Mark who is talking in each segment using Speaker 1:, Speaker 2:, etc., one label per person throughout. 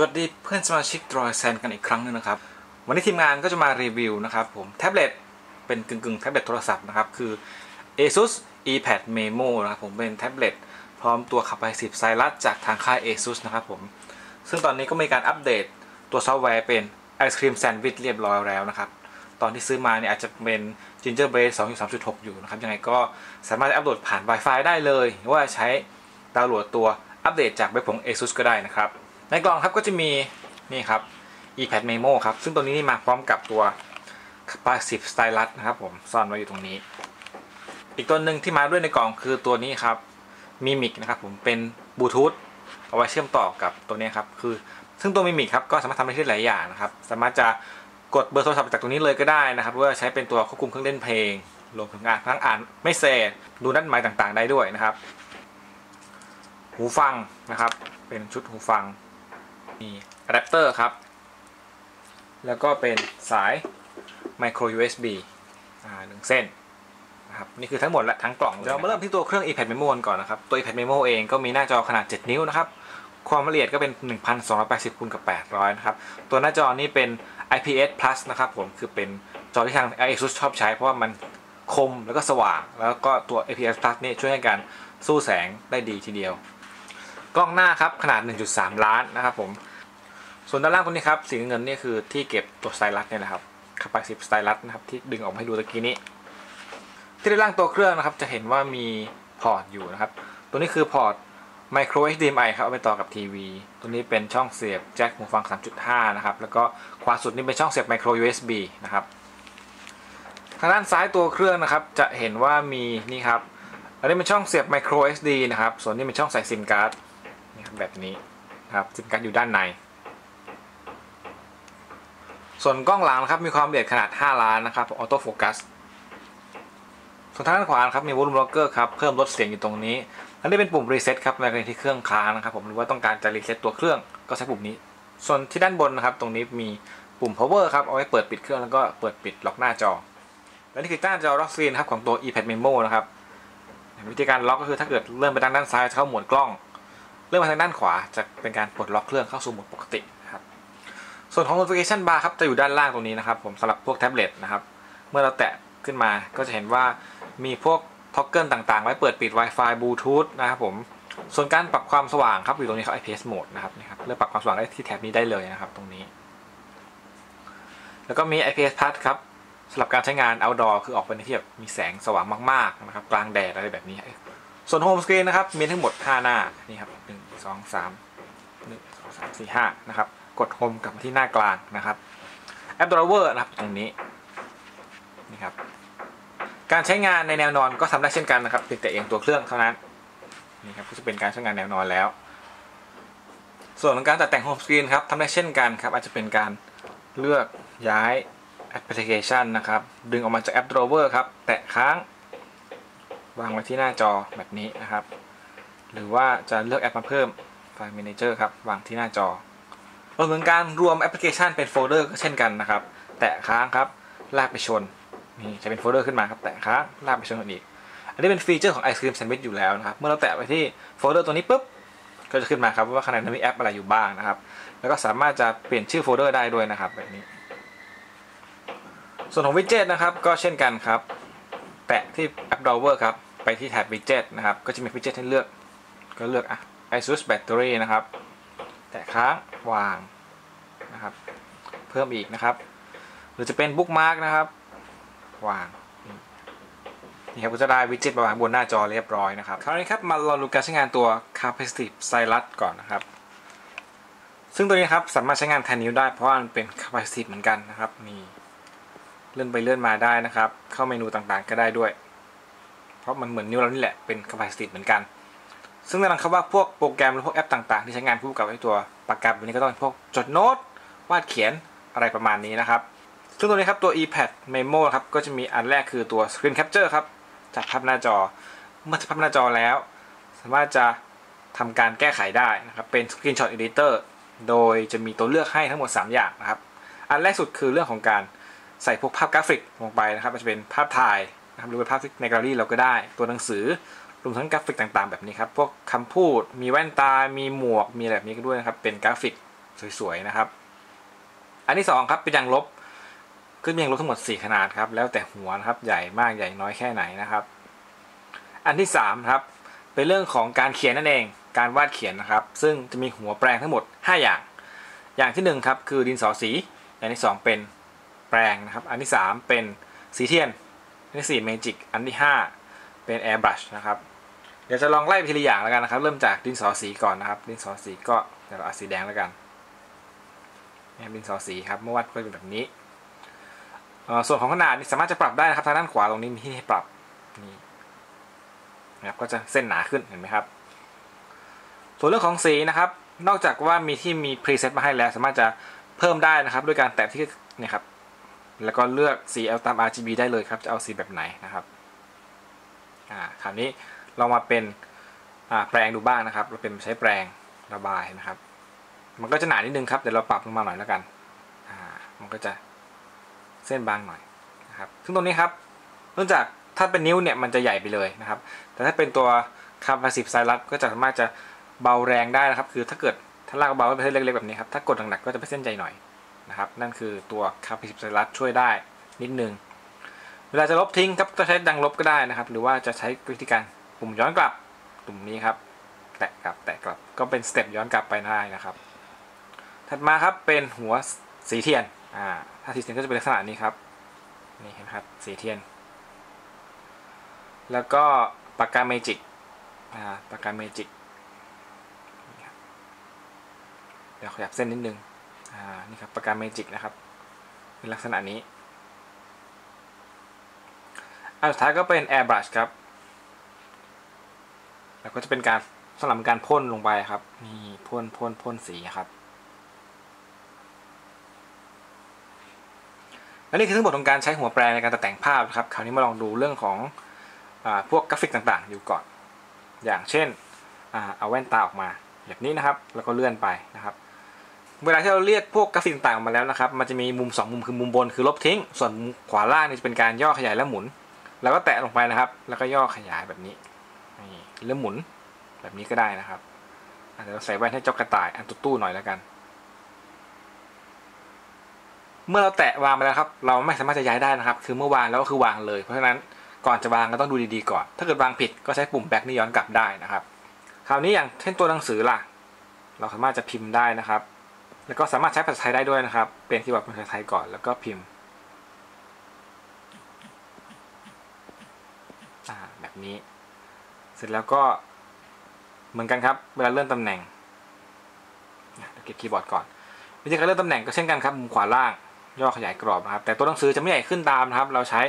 Speaker 1: สวัสดีเพื่อนสมาชิกดรอยแซนกันอีกครั้งหนึงนะครับ วันนี้ทีมงานก็จะมารีวิวนะครับผมแท็บเล็ตเป็นกึ่งกึ่งๆแท็บเล็ตโทรศัพท์นะครับ คือ ASUS ePad Memo นะครับผมเป็นแท็บเล็ตพร้อมตัวขับไป10ไซรัสจากทางค่าย ASUS นะครับผม ซึ่งตอนนี้ก็มีการอัปเดตตัวซอฟต์แวร์เป็นไอศครีมแซนด์วิชเรียบร้อยแล้วนะครับ ตอนที่ซื้อมาเนี่ยอาจจะเป็น Gingerbread 2.3.6 อยู่นะครับ ยังไงก็สามารถอัปโหลดผ่าน Wi-Fi ได้เลย หรือว่าใช้ดาวน์โหลดตัวอัปเดตจากเว็บของ ASUS ก็ได้นะครับ ในกล่องครับก็จะมีนี่ครับ ePad Memo ครับ ซึ่งตัวนี้นี่มาพร้อมกับตัว Capacitive Stylus นะครับผมซ่อนไว้อยู่ตรงนี้ อีกตัวหนึ่งที่มาด้วยในกล่องคือตัวนี้ครับ Mimic นะครับผมเป็นบลูทูธเอาไว้เชื่อมต่อกับตัวนี้ครับคือซึ่งตัว Mimic ครับก็สามารถทำได้หลายอย่างนะครับ สามารถจะกดเบอร์โทรศัพท์จากตรงนี้เลยก็ได้นะครับหรือว่าใช้เป็นตัวควบคุมเครื่องเล่นเพลงรวมถึงอ่านทั้งอ่านไม่เซจดูนัดหมายต่างๆ ได้ด้วยนะครับ หูฟังนะครับ เป็นชุดหูฟัง มีอะแดปเตอร์ครับ แล้วก็เป็นสาย micro USB หนึ่งเส้นนะครับนี่คือทั้งหมดและทั้งกล่องเลยเรามาเริ่มที่ตัวเครื่อง iPad Memo ก่อนนะครับตัว iPad Memo เองก็มีหน้าจอขนาด 7 นิ้วนะครับความละเอียดก็เป็น 1280คูณกับ 800 นะครับ ตัวหน้าจอนี้เป็น IPS Plus นะครับผม คือเป็นจอที่ทาง ASUS ชอบใช้ เพราะว่ามันคมแล้วก็สว่าง แล้วก็ตัว IPS Plus นี่ช่วยให้การสู้แสงได้ดีทีเดียว กล้องหน้าครับ ขนาด 1.3 ล้านนะครับผม ส่วนด้านล่างตรงนี้ครับสีเงินนี่คือที่เก็บตัวสไตลัสเนี่ยนะครับคาปาซิฟสไตลัสนะครับที่ดึงออกมาให้ดูตะกี้นี้ ที่ด้านล่างตัวเครื่องนะครับ จะเห็นว่ามีพอร์ตอยู่นะครับ ตัวนี้คือพอร์ต micro HDMI ครับเอาไปต่อกับทีวีตัวนี้เป็นช่องเสียบแจ็คหูฟัง 3.5 นะครับ แล้วก็ขวาสุดนี่เป็นช่องเสียบ micro USB นะครับทางด้านซ้ายตัวเครื่องนะครับ จะเห็นว่ามีนี่ครับอันนี้เป็นช่องเสียบ micro SD นะครับ ส่วนนี้เป็นช่องใส่ซิมการ์ดนี่ครับแบบนี้นะครับซิมการ์ดอยู่ด้านใน ส่วนกล้องหลังนะครับมีความละเอียดขนาด 5 ล้านนะครับออโต้โฟกัสส่วนทางด้านขวานครับมีวอลุ่มล็อกเกอร์ครับเพิ่มลดเสียงอยู่ตรงนี้ อันนี้เป็นปุ่มรีเซ็ตครับในกรณีที่เครื่องค้างนะครับผมหรือว่าต้องการจะรีเซ็ตตัวเครื่องก็ใช้ปุ่มนี้ ส่วนที่ด้านบนนะครับตรงนี้มีปุ่ม power ครับเอาไว้เปิดปิดเครื่องแล้วก็เปิดปิดล็อกหน้าจอ และนี่คือหน้าจอล็อกสกรีนครับของตัว ePad Memo นะครับวิธีการล็อกก็คือถ้าเกิดเลื่อนไปทางด้านซ้ายจะเข้าหมวดกล้อง เลื่อนมาทางด้านขวาจะเป็นการปลดล็อกเครื่องเข้าสู่โหมดปกติ ส่วนของ notification bar ครับจะอยู่ด้านล่างตรงนี้นะครับ ผมสำหรับพวกแท็บเล็ตนะครับ เมื่อเราแตะขึ้นมาก็จะเห็นว่ามีพวกท็อกเกิลต่างๆ ไว้เปิดปิด Wi-Fi Bluetooth นะครับผมส่วนการปรับความสว่างครับอยู่ตรงนี้ครับ IPS mode นะครับนี่ครับเลือกปรับความสว่างได้ที่แท็บนี้ได้เลยนะครับ ตรงนี้ แล้วก็มี IPS Plus ครับสำหรับการใช้งาน outdoor คือออกไปในที่แบบมีแสงสว่างมากๆนะครับกลางแดดอะไรแบบนี้ ส่วนโฮมสกรีนนะครับมีทั้งหมด 5 หน้านี่ครับ1 2 3 1 2 3 4 5นะครับ กดโฮมกลับที่หน้ากลางนะครับแอป Drawer นะครับตรงนี้นี่ครับการใช้งานในแนวนอนก็ทำได้เช่นกันนะครับเพียงแต่เอียงตัวเครื่องเท่านั้นนี่ครับก็จะเป็นการใช้งานแนวนอนแล้ว ส่วนของการตัดแต่งโฮมสกรีนครับทำได้เช่นกันครับอาจจะเป็นการเลือกย้ายแอปพลิเคชันนะครับ ดึงออกมาจากแอป Drawer ครับ แตะค้าง วางไว้ที่หน้าจอแบบนี้นะครับ หรือว่าจะเลือกแอปมาเพิ่มไฟล์ Manager ครับ วางที่หน้าจอ รวมถึงการรวมแอปพลิเคชันเป็นโฟลเดอร์ก็เช่นกันนะครับ แตะค้างครับ ลากไปชน นี่จะเป็นโฟลเดอร์ขึ้นมาครับแตะค้างลากไปชนกันอีก อันนี้เป็นฟีเจอร์ของ Ice Cream Sandwich อยู่แล้วนะครับ เมื่อเราแตะไปที่โฟลเดอร์ตัวนี้ปุ๊บก็จะขึ้นมาครับว่าข้างในนั้นมีแอปอะไรอยู่บ้างนะครับ แล้วก็สามารถจะเปลี่ยนชื่อโฟลเดอร์ได้ด้วยนะครับแบบนี้ ส่วนของวิดเจ็ตนะครับก็เช่นกันครับ แตะที่แอป Drawer ครับไปที่แท็บ widget นะครับ ก็จะมี widget ให้เลือก ก็เลือกอะ ASUS Battery นะครับ แตะค้างวางนะครับ เพิ่มอีกนะครับ หรือจะเป็น bookmark นะครับ วางนี่ครับก็จะได้ widget มาวางบนหน้าจอเรียบร้อยนะครับคราวนี้ครับมาลองดูการใช้งานตัว Capacitive Stylus ก่อนนะครับ ซึ่งตัวนี้ครับสามารถใช้งานแทนนิ้วได้เพราะว่ามันเป็น Capacitive เหมือนกันนะครับนี่เลื่อนไปเลื่อนมาได้นะครับ เข้าเมนูต่างๆก็ได้ด้วย เพราะมันเหมือนนิ้วเรานี่แหละเป็น capacitive เหมือนกัน ซึ่งแน่นอนครับว่าพวกโปรแกรมหรือพวกแอปต่างๆ ที่ใช้งานคู่กับไอ้ตัวปากกาแบบนี้ก็ต้องเป็นพวกจดโน้ตวาดเขียนอะไรประมาณนี้นะครับ ซึ่งตัวนี้ครับตัว ePad Memo ครับก็จะมีอันแรกคือตัว Screen Capture ครับจับภาพหน้าจอ เมื่อจับภาพหน้าจอแล้ว สามารถจะทำการแก้ไขได้นะครับเป็น Screenshot Editor โดยจะมีตัวเลือกให้ทั้งหมด 3 อย่างนะครับ อันแรกสุดคือเรื่องของการใส่พวกภาพกราฟิกลงไปนะครับมันจะเป็นภาพถ่ายนะครับหรือเป็นภาพในแกลเลอรี่เราก็ได้ ตัวหนังสือ วมทั้งกราฟิกต่างๆ แบบนี้ครับพวกคำพูดมีแว่นตา มีหมวกมีอะไรแบบนี้ก็ด้วยนะครับ เป็นกราฟิกสวยๆนะครับ อันที่สองครับเป็นยางลบก็มียางลบทั้งหมด 4 ขนาดครับ แล้วแต่หัวนะครับใหญ่มากใหญ่น้อยแค่ไหนนะครับ อันที่3ครับเป็นเรื่องของการเขียนนั่นเอง การวาดเขียนนะครับ ซึ่งจะมีหัวแปรงทั้งหมด 5 อย่าง อย่างที่1ครับคือดินสอสี อย่างที่ 2 เป็นแปรงนะครับ อันที่ 3 เป็นสีเทียนอันที่4เมจิกอันที่ 5 เป็นแอร์บรัชนะครับ เดี๋ยวจะลองไล่ไปทีละอย่างแล้วกันนะครับ เริ่มจากดินสอสีก่อนนะครับ ดินสอสีก็เดี๋ยวเอาสีแดงแล้วกันนี่ดินสอสีครับเมื่อวาดก็เป็นแบบนี้ส่วนของขนาดนี่สามารถจะปรับได้นะครับทางด้านขวาตรงนี้มีที่ให้ปรับนี่นะครับก็จะเส้นหนาขึ้นเห็นไหมครับ ส่วนเรื่องของสีนะครับ นอกจากว่ามีที่มีพรีเซตมาให้แล้ว สามารถจะเพิ่มได้นะครับด้วยการแตะที่นี่ครับแล้วก็เลือกสีเอาตาม RGB ได้เลยครับ จะเอาสีแบบไหนนะครับอ่าคราวนี้ เรามาเป็นแปลงดูบ้างนะครับ เราเป็นใช้แปลงระบายนะครับ มันก็จะหนานิดนึงครับเดี๋ยวเราปรับลงมาหน่อยแล้วกันมันก็จะเส้นบางหน่อยนะครับซึ่งตรงนี้ครับเนื่องจากถ้าเป็นนิ้วเนี่ยมันจะใหญ่ไปเลยนะครับ แต่ถ้าเป็นตัว capacitive stylus ก็จะสามารถจะเบาแรงได้นะครับ คือถ้าเกิดถ้าลากเบาไปเล็กๆแบบนี้ครับ ถ้ากดหนักๆก็จะเป็นเส้นใหญ่หน่อยนะครับ นั่นคือตัว capacitive stylus ช่วยได้นิดนึง เวลาจะลบทิ้งครับก็ใช้ดังลบก็ได้นะครับ หรือว่าจะใช้วิธีการ ปุ่มย้อนกลับปุ่มนี้ครับ แตะกลับแตะกลับก็เป็นสเต็ปย้อนกลับไปได้นะครับ ถัดมาครับเป็นหัวสีเทียนอ่าถ้าสีเทียนก็จะเป็นลักษณะนี้ครับนี่เห็นครับสีเทียน แล้วก็ปากกาเมจิกอ่าปากกาเมจิกเดี๋ยวขยับเส้นนิดนึงอ่านี่ครับปากกาเมจิกนะครับเป็นลักษณะนี้อันสุดท้ายก็เป็น airbrush ครับ แล้วก็จะเป็นการสำหรับการพ่นลงไปครับนี่พ่นพ่นพ่นสีครับและนี่คือทั้งหมดของการใช้หัวแปรในการตัดแต่งภาพครับ คราวนี้มาลองดูเรื่องของอพวกกราฟิกต่างๆ อยู่ก่อน อย่างเช่นเอาแว่นตาออกมาแบบนี้นะครับ แล้วก็เลื่อนไปนะครับ เวลาที่เราเรียกพวกกราฟิกต่างๆมาแล้วนะครับ มันจะมีมุม 2 มุมคือมุมบนคือลบทิ้ง ส่วนขวาล่างนี่จะเป็นการย่อขยายและหมุน แล้วก็แตะลงไปนะครับ แล้วก็ย่อขยายแบบนี้ หรือหมุนแบบนี้ก็ได้นะครับเดี๋ยวเราใส่แว่นให้เจ้ากระต่ายอันตู้ๆหน่อยแล้วกัน เมื่อเราแตะวางไปแล้วครับ เราไม่สามารถจะย้ายได้นะครับ คือเมื่อวางแล้วก็คือวางเลย เพราะฉะนั้นก่อนจะวางก็ต้องดูดีๆก่อน ถ้าเกิดวางผิดก็ใช้ปุ่มแบ็กนี่ย้อนกลับได้นะครับ คราวนี้อย่างเช่นตัวหนังสือล่ะ เราสามารถจะพิมพ์ได้นะครับ แล้วก็สามารถใช้ภาษาไทยได้ด้วยนะครับ เป็นคีย์บอร์ดภาษาไทยก่อนแล้วก็พิมพ์แบบนี้ เสร็จแล้วก็เหมือนกันครับ เวลาเลื่อนตำแหน่งเก็บคีย์บอร์ดก่อนวิธีการเลื่อนตำแหน่งก็เช่นกันครับมุมขวาล่างย่อขยายกรอบนะครับ แต่ตัวหนังสือจะไม่ใหญ่ขึ้นตามนะครับ เราใช้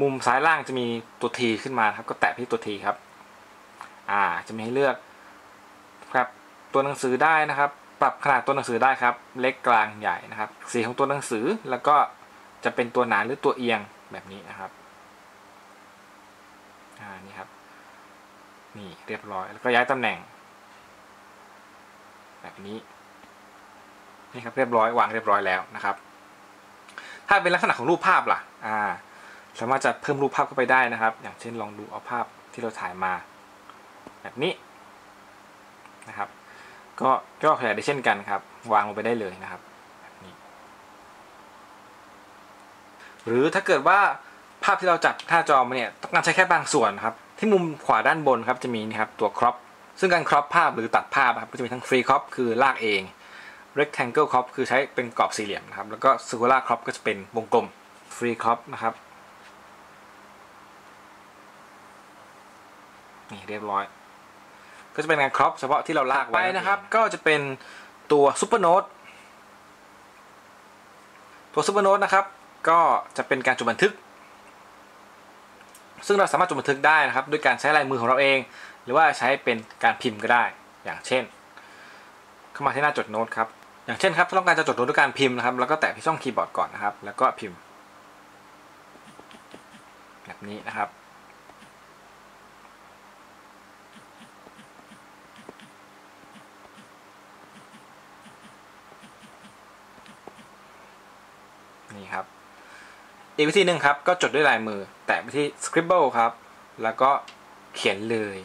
Speaker 1: มุมซ้ายล่างจะมีตัวทีขึ้นมาครับ ก็แตะที่ตัวทีครับ อ่า จะมีให้เลือกครับ ตัวหนังสือได้นะครับ ปรับขนาดตัวหนังสือได้ครับ เล็กกลางใหญ่นะครับ สีของตัวหนังสือแล้วก็จะเป็นตัวหนาหรือตัวเอียงแบบนี้นะครับ อ่า นี่ครับ นี่เรียบร้อย แล้วก็ย้ายตำแหน่ง แบบนี้ นี่ครับเรียบร้อยวางเรียบร้อยแล้วนะครับ ถ้าเป็นลักษณะของรูปภาพล่ะ อ่า สามารถจะเพิ่มรูปภาพเข้าไปได้นะครับ อย่างเช่นลองดูเอาภาพที่เราถ่ายมา แบบนี้นะครับ ก็ก็ขยายได้เช่นกันครับ วางลงไปได้เลยนะครับแบบนี้ หรือถ้าเกิดว่าภาพที่เราจับหน้าจอมาเนี่ยต้องการใช้แค่บางส่วนครับ ที่มุมขวาด้านบนครับจะมีนะครับตัว crop ซึ่งการ crop ภาพหรือตัดภาพครับก็จะมีทั้ง free crop คือลากเอง rectangle crop คือใช้เป็นกรอบสี่เหลี่ยมนะครับ แล้วก็ circular crop ก็จะเป็นวงกลม free crop นะครับนี่เรียบร้อย ก็จะเป็นการ crop เฉพาะที่เราลากไว้นะครับ ก็จะเป็นตัว super note ตัว super note นะครับ ก็จะเป็นการจดบันทึก ซึ่งเราสามารถจดบันทึกได้นะครับด้วยการใช้ลายมือของเราเอง หรือว่าใช้เป็นการพิมพ์ก็ได้ อย่างเช่น เข้ามาที่หน้าจดโน้ตครับอย่างเช่นครับถ้าต้องการจะจดโน้ตด้วยการพิมพ์นะครับแล้วก็แตะที่ช่องคีย์บอร์ดก่อนนะครับ แล้วก็พิมพ์ แบบนี้นะครับนี่ครับ อีกวิธีหนึ่งครับ ก็จดด้วยลายมือ แต่ไปที่ scribble ครับ แล้วก็เขียนเลย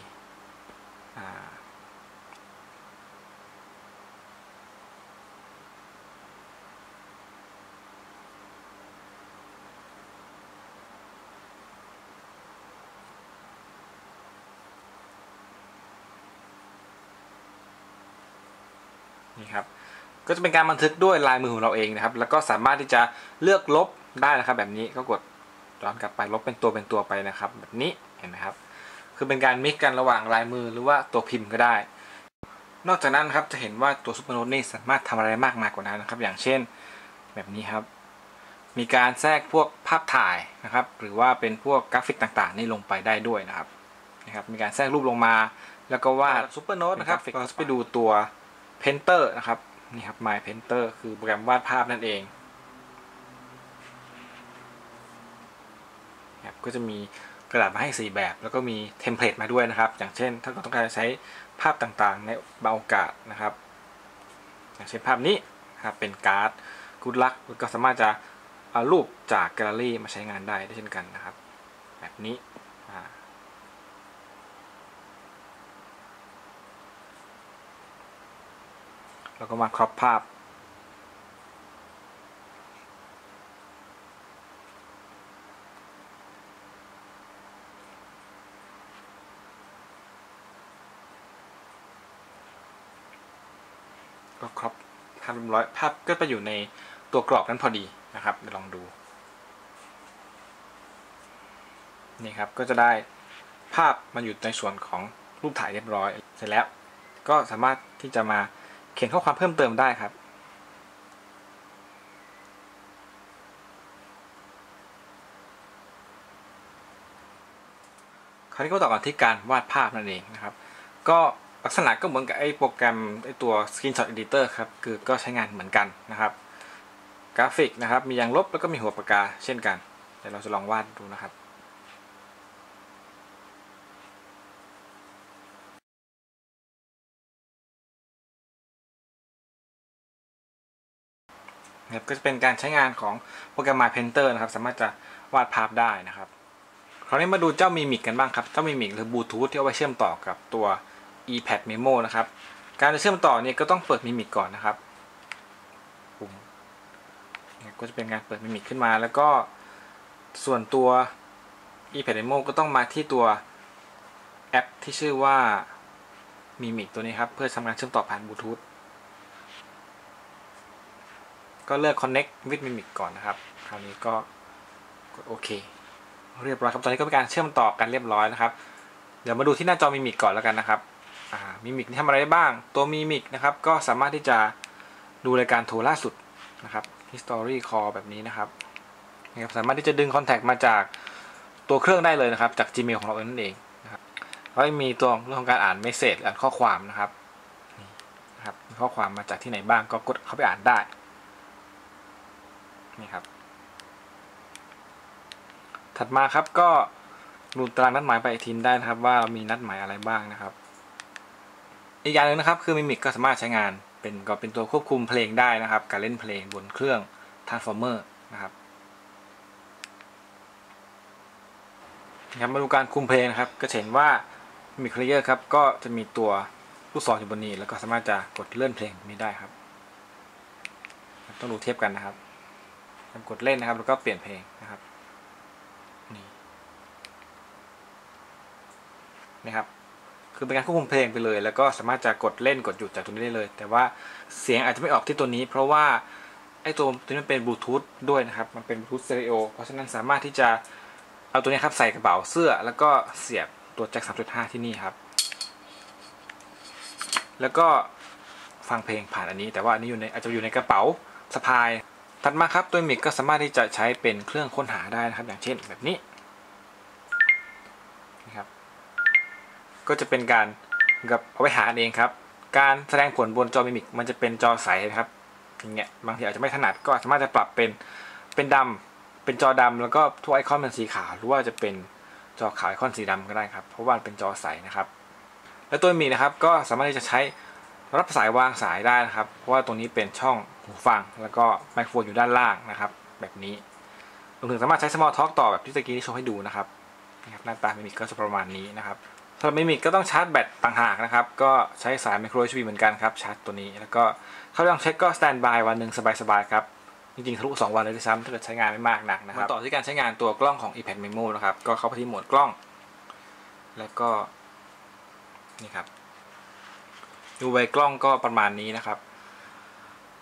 Speaker 1: นี่ครับ ก็จะเป็นการบันทึกด้วยลายมือของเราเองนะครับ แล้วก็สามารถที่จะเลือกลบ ได้นะครับ แบบนี้ก็กดย้อนกลับไปลบเป็นตัวเป็นตัวไปนะครับ แบบนี้เห็นไหมครับ คือเป็นการมิกกันระหว่างลายมือหรือว่าตัวพิมพ์ก็ได้ นอกจากนั้นครับจะเห็นว่าตัวซูเปอร์โน้ตนี่สามารถทำอะไรมากมายกว่านั้นนะครับ อย่างเช่นแบบนี้ครับ มีการแทรกพวกภาพถ่ายนะครับ หรือว่าเป็นพวกกราฟิกต่างๆ นี่ลงไปได้ด้วยนะครับนะครับ มีการแทรกรูปลงมา แล้วก็วาดซูเปอร์โน้ตนะครับเราจะไปดูตัวเพนเตอร์นะครับนี่ครับ My Painter คือโปรแกรมวาดภาพนั่นเองครับ ก็จะมีกระดาษมาให้ 4 แบบ แล้วก็มีเทมเพลตมาด้วยนะครับ อย่างเช่น ถ้าเราต้องการใช้ภาพต่างๆ ในบางโอกาสนะครับ อย่างเช่นภาพนี้ครับเป็นการ์ดกูดลักก็สามารถจะเอารูปจากแกลเลอรี่มาใช้งานได้ได้เช่นกันนะครับ แบบนี้แล้วก็มาครอปภาพ ก็ครอปภาพเรียบร้อยภาพก็ไปอยู่ในตัวกรอบนั้นพอดีนะครับเดี๋ยวลองดูนี่ครับก็จะได้ภาพมาอยู่ในส่วนของรูปถ่ายเรียบร้อย เสร็จแล้วก็สามารถที่จะมาเขียนข้อความเพิ่มเติมได้ครับ คราวนี้ก็ต่อกันที่การวาดภาพนั่นเองนะครับ ก็ ลักษณะก็เหมือนกับไอ้โปรแกรมไอ้ตัว Screenshot Editor ครับ คือก็ใช้งานเหมือนกันนะครับ กราฟิกนะครับ มียางลบแล้วก็มีหัวปากกาเช่นกัน เดี๋ยวเราจะลองวาดดูนะครับนะครับก็จะเป็นการใช้งานของโปรแกรม My Painter นะครับ สามารถจะวาดภาพได้นะครับ คราวนี้มาดูเจ้ามีมิกกันบ้างครับ เจ้ามีมิกหรือบลูทูธที่เอาไว้เชื่อมต่อกับตัว ePad Memo นะครับ การจะเชื่อมต่อเนี่ยก็ต้องเปิดมิมิกก่อนนะครับปุ่มก็จะเป็นการเปิดมิมิกขึ้นมา แล้วก็ส่วนตัว ePad Memo ก็ต้องมาที่ตัวแอปที่ชื่อว่ามีมิกตัวนี้ครับ เพื่อทำงานเชื่อมต่อผ่านบลูทูธก็เลือก connect with mimic ก่อนนะครับ คราวนี้ก็กดโอเค เรียบร้อยครับ ตอนนี้ก็เป็นการเชื่อมต่อกันเรียบร้อยนะครับ เดี๋ยวมาดูที่หน้าจอมิมิกก่อนแล้วกันนะครับ มิมิกทำอะไรได้บ้าง ตัวมิมิกนะครับ ก็สามารถที่จะดูรายการโทรล่าสุดนะครับ history call แบบนี้นะครับนะครับ สามารถที่จะดึงคอนแทคมาจากตัวเครื่องได้เลยนะครับ จาก Gmail ของเราเองนั่นเองนะครับแล้วมีตัวเรื่องของการอ่านเมสเซจอ่านข้อความนะครับนะครับข้อความมาจากที่ไหนบ้างก็กดเข้าไปอ่านได้นี่ครับ ถัดมาครับก็ดูตารางนัดหมายไปทินได้นะครับ ว่าเรามีนัดหมายอะไรบ้างนะครับ อีกอย่างหนึ่งนะครับคือมิมิกก็สามารถใช้งาน เป็นก็เป็นตัวควบคุมเพลงได้นะครับ การเล่นเพลงบนเครื่อง Transformer นะครับนะครับมาดูการคุมเพลงนะครับ ก็เห็นว่ามีเคลียร์ครับก็จะมีตัวลูกศรอยู่บนนี้ แล้วก็สามารถจะกดเลื่อนเพลงนี้ได้ครับ ต้องดูเทียบกันนะครับกดเล่นนะครับ แล้วก็เปลี่ยนเพลงนะครับ นี่นี่ครับ คือเป็นการควบคุมเพลงไปเลย แล้วก็สามารถจะกดเล่นกดหยุดจากตรงนี้ได้เลย แต่ว่าเสียงอาจจะไม่ออกที่ตัวนี้ เพราะว่าไอ้ตัวตัวนี้มันเป็นบลูทูธด้วยนะครับมันเป็นบลูทูธสเตอริโอเพราะฉะนั้นสามารถที่จะเอาตัวนี้ครับใส่กระเป๋าเสื้อ แล้วก็เสียบตัวแจ็ค3.5 ที่นี่ครับ แล้วก็ฟังเพลงผ่านอันนี้ แต่ว่าอันนี้อยู่ในอาจจะอยู่ในกระเป๋าสะพายถัดมาครับตัวมิกก็สามารถที่จะใช้เป็นเครื่องค้นหาได้นะครับ อย่างเช่นแบบนี้นะครับ ก็จะเป็นการกับเอาไว้หาเองครับ การแสดงผลบนจอมิมิกมันจะเป็นจอใสนะครับอย่างเงี้ยบางทีอาจจะไม่ถนัดก็สามารถจะปรับเป็นเป็นดำเป็นจอดำแล้วก็ทุกไอคอนเป็นสีขาวหรือว่าจะเป็นจอขาวไอคอนสีดำก็ได้ครับ เพราะว่าเป็นจอใสนะครับ แล้วตัวมีนะครับก็สามารถที่จะใช้รับสายวางสายได้นะครับ เพราะว่าตรงนี้เป็นช่องหูฟัง แล้วก็ไมโครโฟนอยู่ด้านล่างนะครับ แบบนี้รวมถึงสามารถใช้ small talk ต่อแบบที่ตะกี้ที่โชว์ให้ดูนะครับนะครับหน้าตามิมิกก็จะประมาณนี้นะครับ สำหรับมิมิกก็ต้องชาร์จแบตต่างหากนะครับ ก็ใช้สายไมโคร USB เหมือนกันครับชาร์จตัวนี้ แล้วก็เขาลองเช็คก็สแตนบายวันหนึ่งสบายๆครับ จริงๆทะลุ2วันเลยด้วยซ้ำถ้าเกิดใช้งานไม่มากนักนะครับต่อที่การใช้งานตัวกล้องของ iPad Memo นะครับ ก็เข้าไปที่โหมดกล้อง แล้วก็นี่ครับดูไวกล้องก็ประมาณนี้นะครับ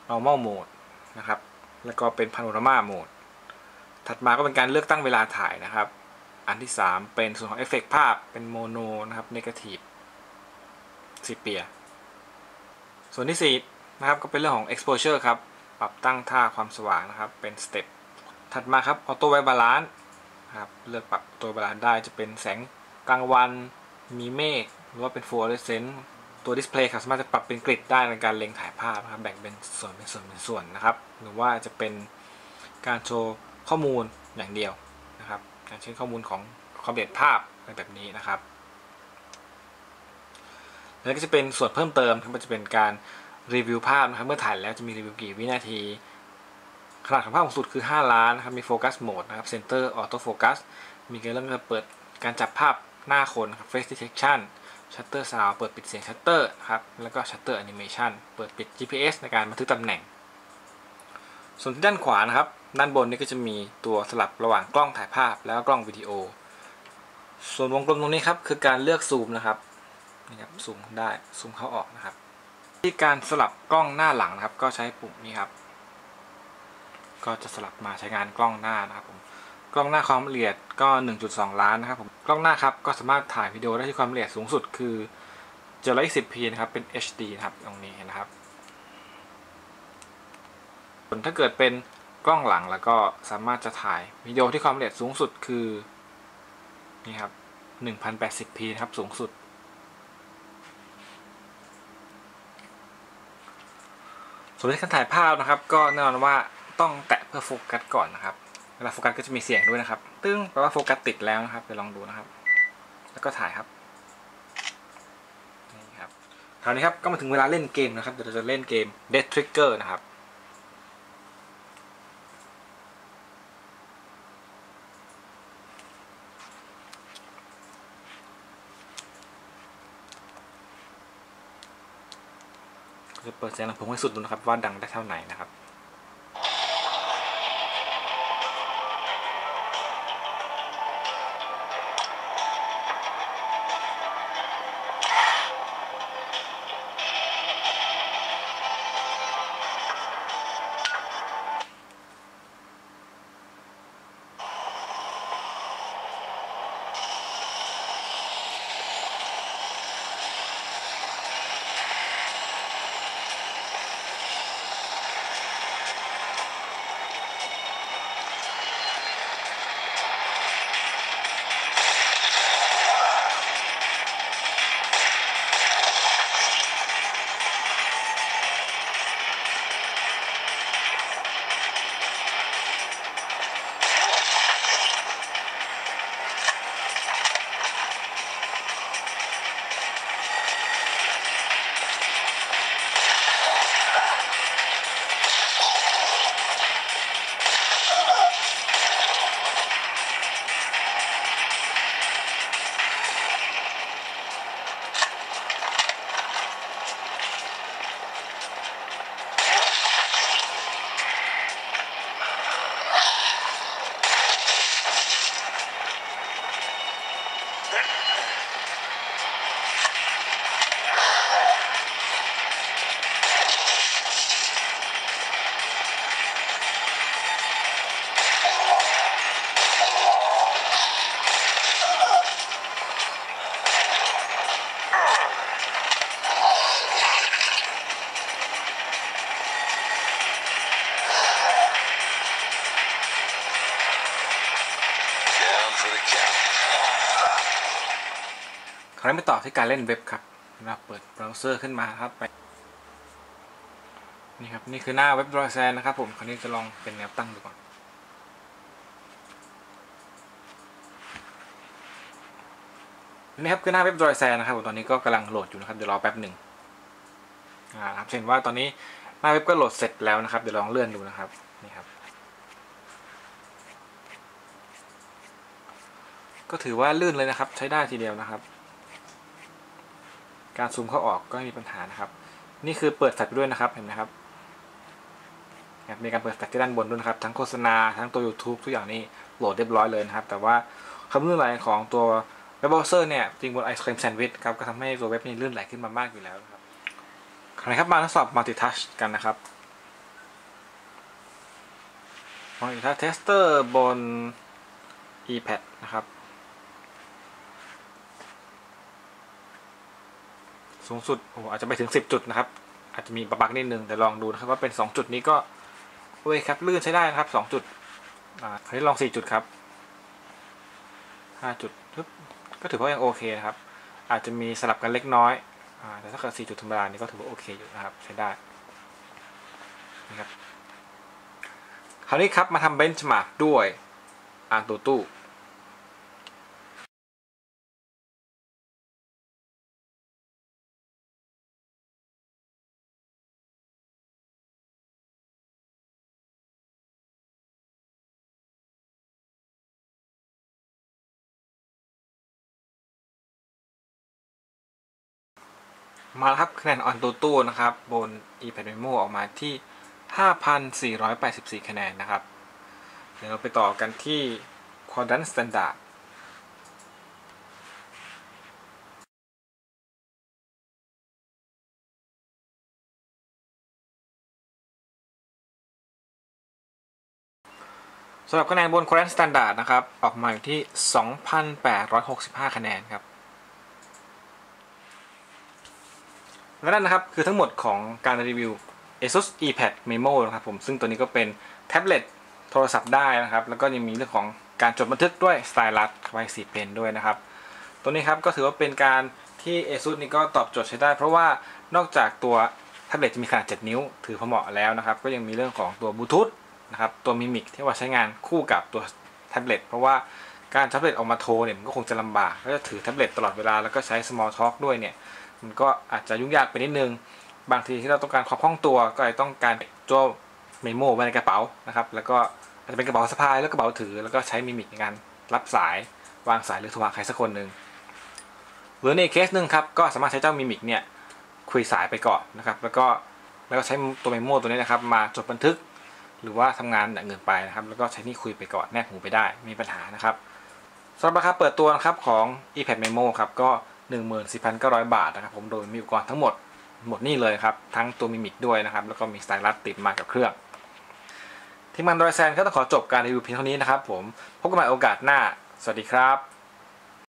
Speaker 1: normal mode นะครับ แล้วก็เป็น panorama mode ถัดมาก็เป็นการเลือกตั้งเวลาถ่ายนะครับ อันที่ 3 เป็นส่วนของเอฟเฟกภาพเป็นโมโนนะครับ negative สีเปีย ส่วนที่ 4 นะครับก็เป็นเรื่องของ exposure ครับ ปรับตั้งท่าความสว่างนะครับ เป็น step ถัดมาครับ auto white balance ครับเลือกปรับตัวบาลานซ์ได้จะเป็นแสงกลางวันมีเมฆหรือว่าเป็น fluorescent ตัวดิสเพลย์ครับสามารถจะปรับเป็นกริดได้ในการเล็งถ่ายภาพนะครับแบ่งเป็นส่วนเป็นส่วนเป็นส่วนนะครับ หรือว่าจะเป็นการโชว์ข้อมูลอย่างเดียว อย่างเช่นข้อมูลของความละเอียดภาพอะไรแบบนี้นะครับ แล้วก็จะเป็นส่วนเพิ่มเติมครับมันจะเป็นการรีวิวภาพนะครับเมื่อถ่ายแล้วจะมีรีวิวกี่วินาที ขนาดของภาพสูงสุดคือ 5 ล้านนะครับมีโฟกัสโหมดนะครับเซนเตอร์ออโต้โฟกัสมีการเริ่มเปิดการจับภาพหน้าคนครับ face detection ชัตเตอร์ซาวเปิดปิดเสียงชัตเตอร์ครับแล้วก็ชัตเตอร์แอนิเมชันเปิดปิด GPS ในการบันทึกตำแหน่ง ส่วนที่ด้านขวานะครับ ด้านบนนี้ก็จะมีตัวสลับระหว่างกล้องถ่ายภาพแล้วก็กล้องวิดีโอ ส่วนวงกลมตรงนี้ครับคือการเลือกซูมนะครับนี่ครับซูมได้ซูมเข้าออกนะครับ ที่การสลับกล้องหน้าหลังนะครับ ก็ใช้ปุ่มนี้ครับ ก็จะสลับมาใช้งานกล้องหน้านะครับผมกล้องหน้าความละเอียดก็ 1.2 ล้านนะครับผมกล้องหน้าครับก็สามารถถ่ายวิดีโอได้ที่ความละเอียดสูงสุดคือ 720p นะครับเป็น HD นะครับตรงนี้นะครับส่วนถ้าเกิดเป็น กล้องหลังแล้วก็สามารถจะถ่ายวิดีโอที่ความละเอียดสูงสุดคือนี่ครับ 1080p นะครับสูงสุด ส่วนในการถ่ายภาพนะครับ ก็แน่นอนว่าต้องแตะเพื่อโฟกัสก่อนนะครับ เวลาโฟกัสก็จะมีเสียงด้วยนะครับ ตึ้งแปลว่าโฟกัสติดแล้วนะครับไปลองดูนะครับ แล้วก็ถ่ายครับนี่ครับคราวนี้ครับก็มาถึงเวลาเล่นเกมนะครับเดี๋ยวเราจะเล่นเกม Dead Trigger นะครับ เปิดเสียงลำโพงให้สุดดูนะครับว่าดังได้เท่าไหร่นะครับ คราวนี้มาต่อที่การเล่นเว็บครับเราเปิดเบราว์เซอร์ขึ้นมาครับไปนี่ครับนี่คือหน้าเว็บดรอยแซนนะครับผมคราวนี้จะลองเป็นแนวตั้งดูก่อนนี่ครับคือหน้าเว็บดรอยแซนนะครับผมตอนนี้ก็กำลังโหลดอยู่นะครับเดี๋ยวรอแป๊บหนึ่งอ่าครับเช่นว่าตอนนี้หน้าเว็บก็โหลดเสร็จแล้วนะครับ เดี๋ยวลองเลื่อนดูนะครับนี่ครับ ก็ถือว่าลื่นเลยนะครับ ใช้ได้ทีเดียวนะครับ การซูมเข้าออกก็ไม่มีปัญหานะครับ นี่คือเปิดแฟลชไปด้วยนะครับเห็นไหมครับมีการเปิดแฟลชที่ด้านบนด้วยนะครับ ทั้งโฆษณาทั้งตัว YouTube ทุกอย่างนี่โหลดเรียบร้อยเลยนะครับ แต่ว่าความลื่นไหลของตัวเว็บเบราว์เซอร์เนี่ยจริงบนไอศครีมแซนด์วิชครับก็ทำให้ตัวเว็บนี้ลื่นไหลขึ้นมามากอยู่แล้วนะครับคราวนี้ครับมาทดสอบ multitouch กันนะครับมอนิเตอร์เทสเตอร์บน ePad นะครับ สูงสุดโอ้อาจจะไปถึง 10 จุดนะครับ อาจจะมีบักนิดนึงแต่ลองดูนะครับว่าเป็น 2 จุดนี้ก็โอเคครับลื่นใช้ได้นะครับ 2 จุดอ่าคราวนี้ลอง 4 จุดครับ 5 จุดปึ๊บก็ถือว่ายังโอเคนะครับ อาจจะมีสลับกันเล็กน้อยอ่าแต่ถ้าเกิด 4 จุดธรรมดานี่ก็ถือว่าโอเคอยู่นะครับใช้ได้นะครับคราวนี้ครับมาทำเบนช์มาร์กด้วยอ่างตัวตู้ มาครับคะแนนออนตัวตู้นะครับ บน ePad Memo ออกมาที่ 5,484 คะแนนนะครับ เดี๋ยวเราไปต่อกันที่ Quadrant Standard สำหรับคะแนนบน Quadrant Standard นะครับ ออกมาอยู่ที่ 2,865 คะแนนครับ และนั่นนะครับคือทั้งหมดของการรีวิว ASUS ePad Memo นะครับผมซึ่งตัวนี้ก็เป็นแท็บเล็ตโทรศัพท์ได้นะครับ แล้วก็ยังมีเรื่องของการจดบันทึกด้วยสไตลัสไว้สีเพนด้วยนะครับ ตัวนี้ครับก็ถือว่าเป็นการที่ ASUS นี่ก็ตอบโจทย์ใช้ได้ เพราะว่านอกจากตัวแท็บเล็ตจะมีขนาด 7 นิ้ว ถือพอเหมาะแล้วนะครับ ก็ยังมีเรื่องของตัวบลูทูธนะครับตัวมิมิกที่ว่าใช้งานคู่กับตัวแท็บเล็ตเพราะว่าการแท็บเล็ตออกมาโทรเนี่ยมันก็คงจะลำบากก็จะถือแท็บเล็ตตลอดเวลาแล้วก็ใช้ small talk ด้วยเนี่ย มันก็อาจจะยุ่งยากไปนิดนึง บางทีที่เราต้องการความคล่องตัวก็อาจจะต้องการตัวเมโมไว้ในกระเป๋านะครับแล้วก็อาจจะเป็นกระเป๋าสะพายแล้วกระเป๋าถือ แล้วก็ใช้มิมิกในการรับสายวางสายหรือโทรหาใครสักคนหนึ่งหรือในเคสหนึ่งครับก็สามารถใช้เจ้ามิมิกเนี่ยคุยสายไปก่อนนะครับแล้วก็แล้วก็ใช้ตัวเมโมตัวนี้นะครับมาจดบันทึก หรือว่าทำงานอย่างอื่นไปนะครับแล้วก็ใช้นี่คุยไปก่อนแนบหูไปได้มีปัญหานะครับสำหรับราคาเปิดตัวนะครับของ ePad Memo ครับก็ 14,900 บาทนะครับผมโดยมีอุปกรณ์ทั้งหมดหมดนี่เลยครับทั้งตัวมิมิกด้วยนะครับแล้วก็มีสไตลัสติดมากับเครื่องทีมงานดอยแซนก็ต้องขอจบการรีวิวเพียงเท่านี้นะครับผมพบกันใหม่โอกาสหน้า สวัสดีครับ